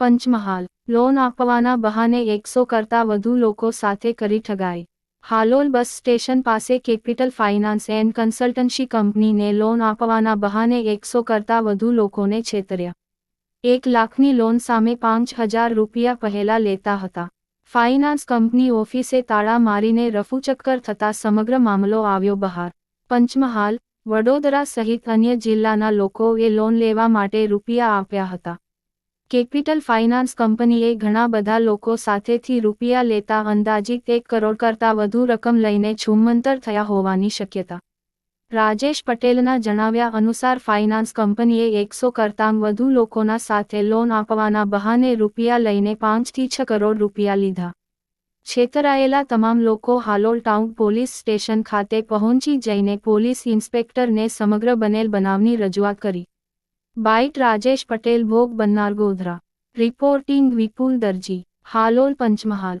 Panchmahal, loan આપવાના બહાને એકસો કરતા વધુ લોકો સાથે કરી ઠગાઈ. હાલોલ બસ સ્ટેશન પાસે કેપિટલ ફાઇનાન્સ એન્ડ કન્સલ્ટન્સી કંપનીને લોન આપવાના બહાને એકસો કરતા વધુ લોકોને છેતર્યા. એક લાખની લોન સામે પાંચ હજાર રૂપિયા પહેલા લેતા હતા. ફાઇનાન્સ કંપની ઓફિસે તાળા મારીને રફુચક્કર થતા સમગ્ર મામલો આવ્યો બહાર. પંચમહાલ, વડોદરા સહિત અન્ય જિલ્લાના લોકોએ લોન લેવા માટે રૂપિયા આપ્યા હતા. કેપિટલ ફાઇનાન્સ કંપનીએ ઘણા બધા લોકો સાથેથી રૂપિયા લેતા અંદાજિત એક કરોડ કરતાં વધુ રકમ લઈને છુમંતર થયા હોવાની શક્યતા. રાજેશ પટેલના જણાવ્યા અનુસાર ફાઇનાન્સ કંપનીએ એકસો કરતાં વધુ લોકોના સાથે લોન આપવાના બહાને રૂપિયા લઈને પાંચથી છ કરોડ રૂપિયા લીધા. છેતરાયેલા તમામ લોકો હાલોલ ટાઉન પોલીસ સ્ટેશન ખાતે પહોંચી જઈને પોલીસ ઇન્સ્પેક્ટરને સમગ્ર બનેલ બનાવની રજૂઆત કરી. બાઇટ રાજેશ પટેલ ભોગ બન્નાર ગોધરા. રિપોર્ટિંગ વિપુલ દરજી. હાલોલ પંચમહાલ.